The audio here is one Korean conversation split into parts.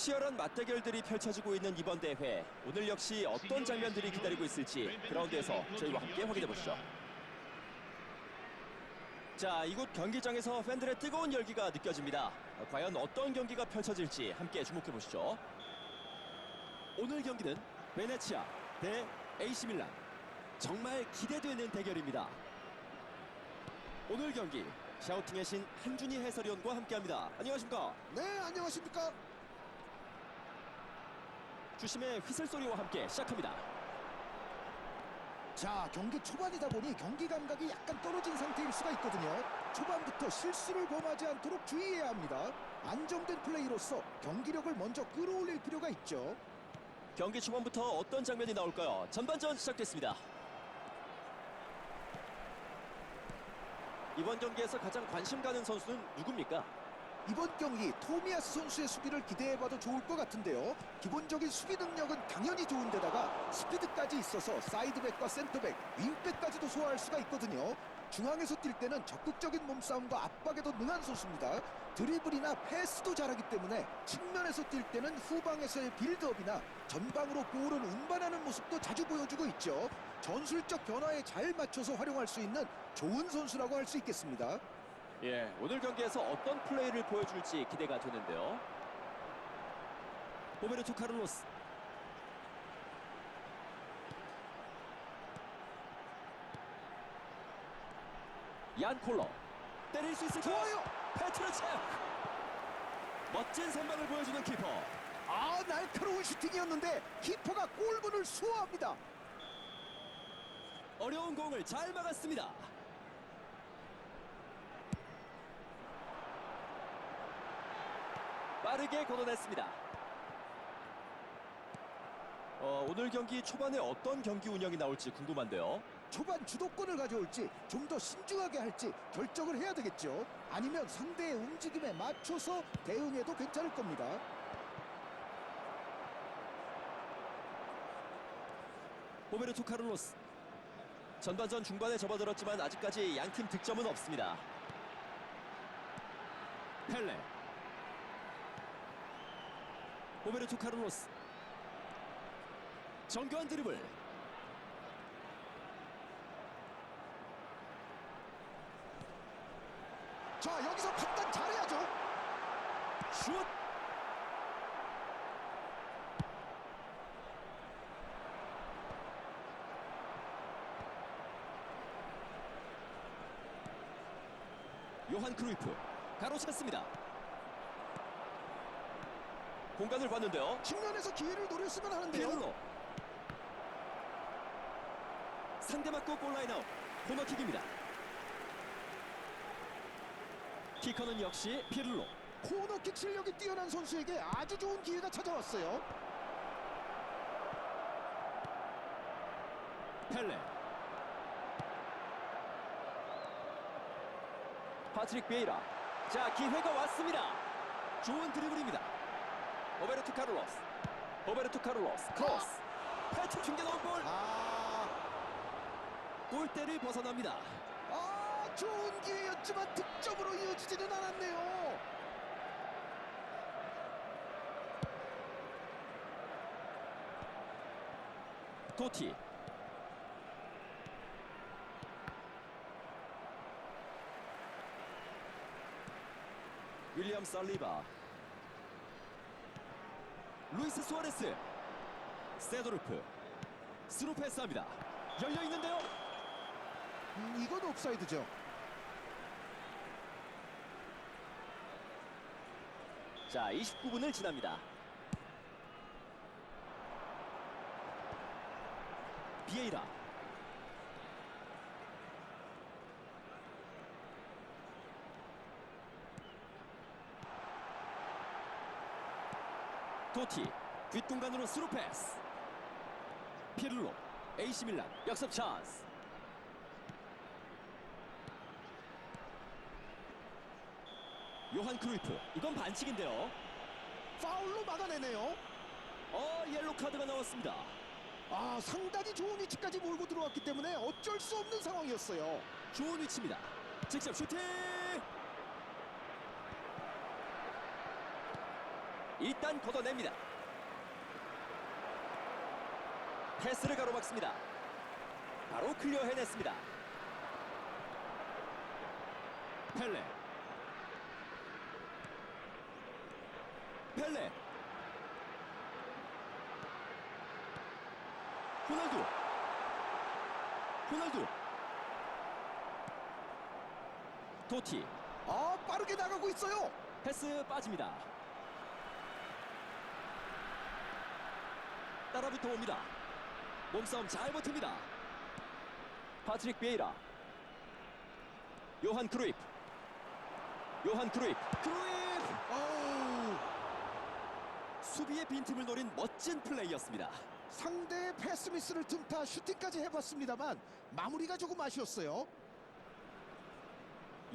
치열한 맞대결들이 펼쳐지고 있는 이번 대회 오늘 역시 어떤 장면들이 기다리고 있을지 그라운드에서 저희와 함께 확인해 보시죠. 자, 이곳 경기장에서 팬들의 뜨거운 열기가 느껴집니다. 어, 과연 어떤 경기가 펼쳐질지 함께 주목해 보시죠. 오늘 경기는 베네치아 대 AC 밀란. 정말 기대되는 대결입니다. 오늘 경기 샤우팅의 신 한준희 해설위원과 함께합니다. 안녕하십니까? 네, 안녕하십니까? 주심의 휘슬 소리와 함께 시작합니다. 자, 경기 초반이다 보니 경기 감각이 약간 떨어진 상태일 수가 있거든요. 초반부터 실수를 범하지 않도록 주의해야 합니다. 안정된 플레이로서 경기력을 먼저 끌어올릴 필요가 있죠. 경기 초반부터 어떤 장면이 나올까요? 전반전 시작됐습니다. 이번 경기에서 가장 관심 가는 선수는 누굽니까? 이번 경기 토미아스 선수의 수비를 기대해봐도 좋을 것 같은데요. 기본적인 수비 능력은 당연히 좋은데다가 스피드까지 있어서 사이드백과 센터백, 윙백까지도 소화할 수가 있거든요. 중앙에서 뛸 때는 적극적인 몸싸움과 압박에도 능한 선수입니다. 드리블이나 패스도 잘하기 때문에 측면에서 뛸 때는 후방에서의 빌드업이나 전방으로 볼을 운반하는 모습도 자주 보여주고 있죠. 전술적 변화에 잘 맞춰서 활용할 수 있는 좋은 선수라고 할 수 있겠습니다. 예, 오늘 경기에서 어떤 플레이를 보여줄지 기대가 되는데요. 호베르토 카를로스. 얀 콜러. 때릴 수 있을까요? 좋아요. 페트르체. 멋진 선방을 보여주는 키퍼. 아 날카로운 슈팅이었는데 키퍼가 골문을 수호합니다. 어려운 공을 잘 막았습니다. 빠르게 걷어냈습니다. 어, 오늘 경기 초반에 어떤 경기 운영이 나올지 궁금한데요. 초반 주도권을 가져올지 좀 더 신중하게 할지 결정을 해야 되겠죠. 아니면 상대의 움직임에 맞춰서 대응해도 괜찮을 겁니다. 호베르토 카를로스. 전반전 중반에 접어들었지만 아직까지 양팀 득점은 없습니다. 펠레. 호베르토 카를로스. 정교한 드리블. 자 여기서 판단 잘해야죠. 슛! 요한 크루이프 가로챘습니다. 공간을 봤는데요. 측면에서 기회를 노렸으면 하는데요. 피를로 상대 맞고 골라인 아웃 코너킥입니다. 키커는 역시 피를로 코너킥 실력이 뛰어난 선수에게 아주 좋은 기회가 찾아왔어요. 펠레 파트릭 베이라 자 기회가 왔습니다 좋은 드리블입니다 오베르토 카를로스. 오베르토 카를로스. 크로스. 패트 튕겨 넣은 볼 아, 골대를 벗어납니다. 아 좋은 기회였지만 득점으로 이어지지는 않았네요. 도티. 윌리엄 살리바 루이스 수아레스. 세도르프 스루 패스합니다. 열려 있는데요. 음, 이건 옵사이드죠. 자 29분을 지납니다. 비에이라 토티 뒷공간으로 스루 패스. 피를로 AC 밀란 역습 찬스. 요한 크루이프 이건 반칙인데요. 파울로 막아내네요. 어 옐로 카드가 나왔습니다. 아 상당히 좋은 위치까지 몰고 들어왔기 때문에 어쩔 수 없는 상황이었어요. 좋은 위치입니다. 직접 슈팅 일단 걷어냅니다. 패스를 가로막습니다. 바로 클리어 해냈습니다. 펠레. 펠레. 호날두. 호날두. 도티. 아 빠르게 나가고 있어요. 패스 빠집니다. 따라붙어 옵니다. 몸싸움 잘 버팁니다. 파트릭 베이라. 요한 크루이프. 요한. 크루이프. 어우, 수비의 빈틈을 노린 멋진 플레이였습니다. 상대의 패스 미스를 틈타 슈팅까지 해봤습니다만 마무리가 조금 아쉬웠어요.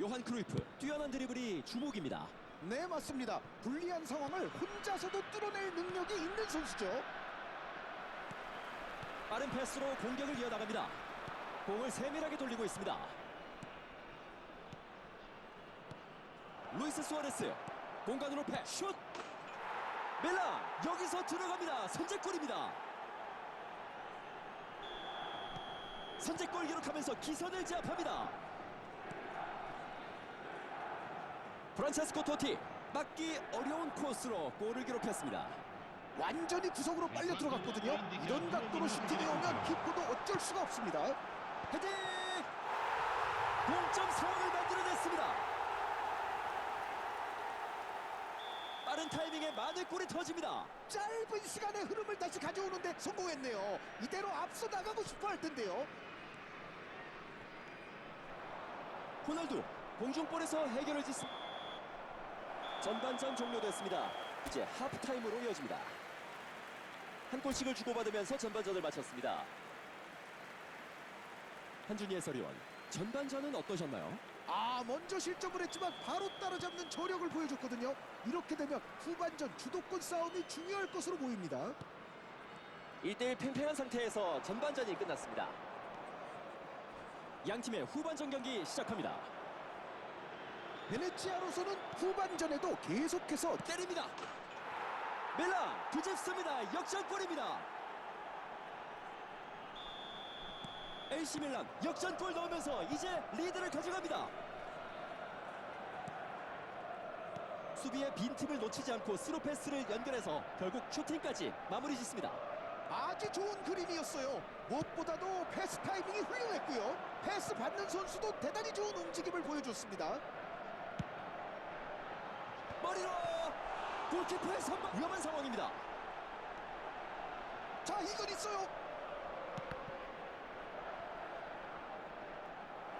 요한 크루이프. 뛰어난 드리블이 주목입니다. 네 맞습니다. 불리한 상황을 혼자서도 뚫어낼 능력이 있는 선수죠. 빠른 패스로 공격을 이어나갑니다. 공을 세밀하게 돌리고 있습니다. 루이스 수아레스 공간으로 패스 슛 멜라 여기서 들어갑니다. 선제골입니다. 선제골 기록하면서 기선을 제압합니다. 프란체스코 토티 막기 어려운 코스로 골을 기록했습니다. 완전히 구석으로 빨려 들어갔거든요. 이런 각도로 슈팅이 오면 키퍼도 어쩔 수가 없습니다. 헤딩! 동점 상황을 만들어냈습니다. 빠른 타이밍에 마늘골이 터집니다. 짧은 시간에 흐름을 다시 가져오는데 성공했네요. 이대로 앞서 나가고 싶어 할 텐데요. 호날두 공중볼에서 해결을 짓습니다. 전반전 종료됐습니다. 이제 하프타임으로 이어집니다. 한 골씩을 주고받으면서 전반전을 마쳤습니다. 한준희 해설위원, 전반전은 어떠셨나요? 아 먼저 실점을 했지만 바로 따라잡는 저력을 보여줬거든요. 이렇게 되면 후반전 주도권 싸움이 중요할 것으로 보입니다. 1대1 팽팽한 상태에서 전반전이 끝났습니다. 양 팀의 후반전 경기 시작합니다. 베네치아로서는 후반전에도 계속해서 때립니다. 멜라 뒤집습니다. 역전골입니다. AC 밀란 역전골 넣으면서 이제 리드를 가져갑니다. 수비의 빈틈을 놓치지 않고 스루 패스를 연결해서 결국 슈팅까지 마무리 짓습니다. 아주 좋은 그림이었어요. 무엇보다도 패스 타이밍이 훌륭했고요. 패스 받는 선수도 대단히 좋은 움직임을 보여줬습니다. 머리로 골키퍼의 선방 위험한 상황입니다. 자 이건 있어요.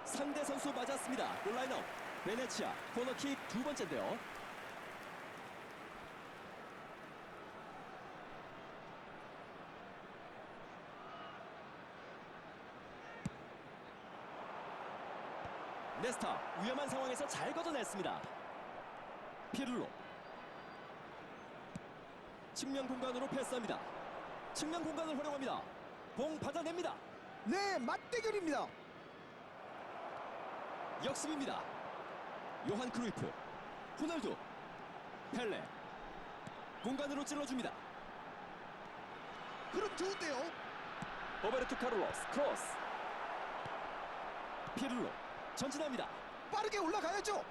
상대 선수 맞았습니다. 골라인업 베네치아 코너킥 두 번째인데요. 네스타 위험한 상황에서 잘 걷어냈습니다. 피를로 측면 공간으로 패스합니다. 측면 공간을 활용합니다. 공 받아냅니다. 네 맞대결입니다. 역습입니다. 요한 크루이프, 호날두, 펠레. 공간으로 찔러줍니다. 흐름 좋은데요. 오베르토 카를로스 크로스. 피를로 전진합니다. 빠르게 올라가야죠.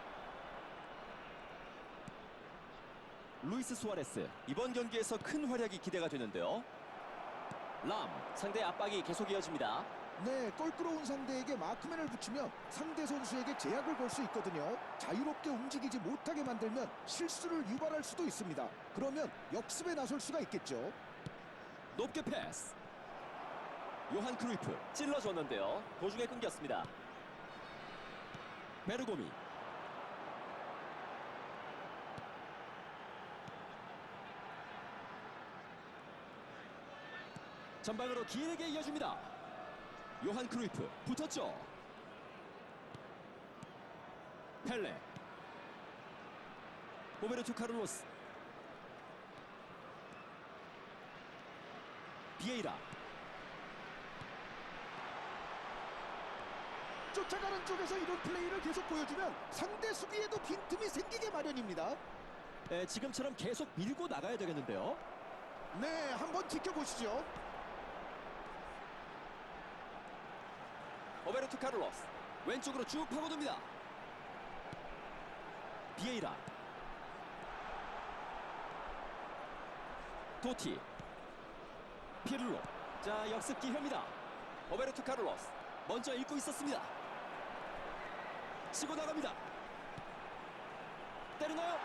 루이스 수아레스 이번 경기에서 큰 활약이 기대가 되는데요. 람 상대 압박이 계속 이어집니다. 네, 껄끄러운 상대에게 마크맨을 붙이면 상대 선수에게 제약을 걸 수 있거든요. 자유롭게 움직이지 못하게 만들면 실수를 유발할 수도 있습니다. 그러면 역습에 나설 수가 있겠죠. 높게 패스. 요한 크루이프 찔러줬는데요. 도중에 끊겼습니다. 베르고미 전방으로 길게 이어줍니다. 요한 크루이프 붙었죠. 펠레 오베르토 카를로스 비에이라 쫓아가는 쪽에서 이런 플레이를 계속 보여주면 상대 수비에도 빈틈이 생기게 마련입니다. 에, 지금처럼 계속 밀고 나가야 되겠는데요. 네, 한번 지켜보시죠. 오베르토 카를로스 왼쪽으로 쭉 파고듭니다. 비에이라 도티 피를로 자 역습 기회입니다. 오베르토 카를로스 먼저 읽고 있었습니다. 치고 나갑니다. 때리나요?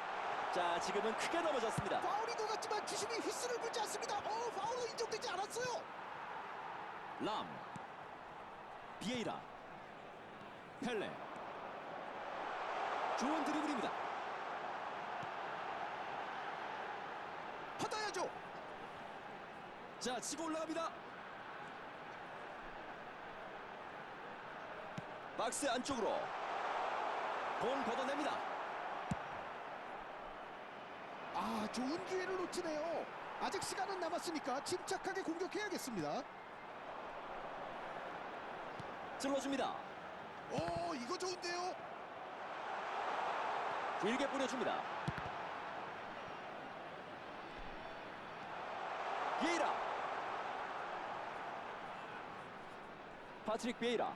자 지금은 크게 넘어졌습니다. 파울인 것 같지만 주심이 휘슬을 불지 않습니다. 어, 파울로 인정되지 않았어요. 람 비에이라 펠레 좋은 드리블입니다. 받아야죠. 자 치고 올라갑니다 박스 안쪽으로 공 걷어냅니다 아, 좋은 기회를 놓치네요. 아직 시간은 남았으니까 침착하게 공격해야겠습니다. 찔러줍니다 오, 이거 좋은데요. 길게 뿌려줍니다. 비에이라. 파트릭 비에이라.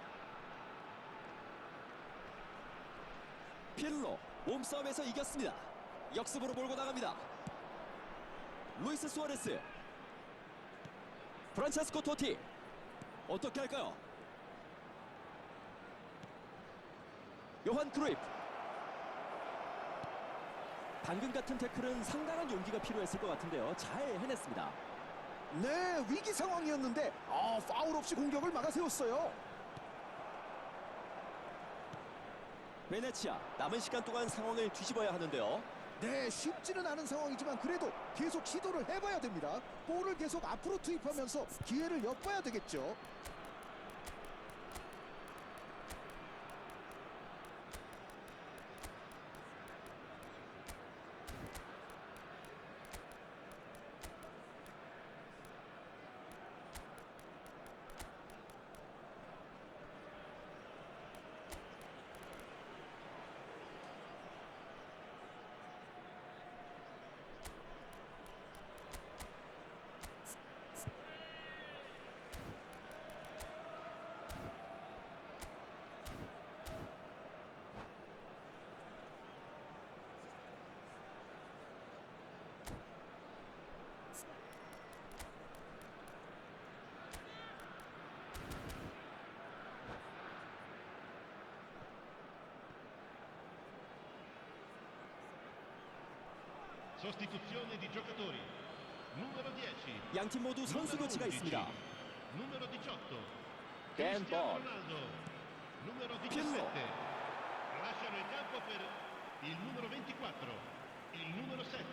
필로 몸싸움에서 이겼습니다. 역습으로 몰고 나갑니다. 루이스 수아레스. 프란체스코 토티. 어떻게 할까요? 요한 크루이프 방금 같은 태클은 상당한 용기가 필요했을 것 같은데요 잘 해냈습니다 네, 위기 상황이었는데 아, 파울 없이 공격을 막아세웠어요. 베네치아 남은 시간 동안 상황을 뒤집어야 하는데요 네, 쉽지는 않은 상황이지만 그래도 계속 시도를 해봐야 됩니다. 볼을 계속 앞으로 투입하면서 기회를 엿봐야 되겠죠. Sostituzione di giocatori. Numero 10. 양팀 모두 선수 numero 교체가 11, 있습니다 Numero 18. Dan Cristiano Ball. Ronaldo. Numero 17. Pirlo. Lasciano il campo per il numero 24. Il numero 7.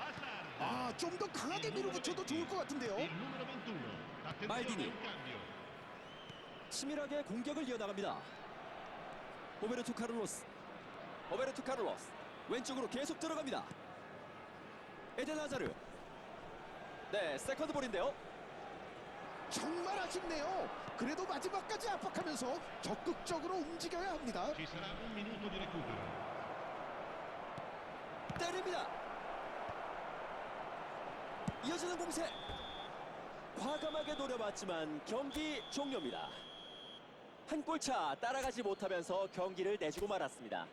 Hazard. 아, 좀 더 강하게 밀어붙여도 20, 좋을 것 같은데요. Il numero 21. Attenzione, Maldini. un cambio. 치밀하게 공격을 이어나갑니다 오베르토 카를로스 오베르토 카를로스 왼쪽으로 계속 들어갑니다 에덴 하자르 네 세컨드 볼인데요 정말 아쉽네요. 그래도 마지막까지 압박하면서 적극적으로 움직여야 합니다. 때립니다. 이어지는 공세. 과감하게 노려봤지만 경기 종료입니다. 한 골차 따라가지 못하면서 경기를 내주고 말았습니다.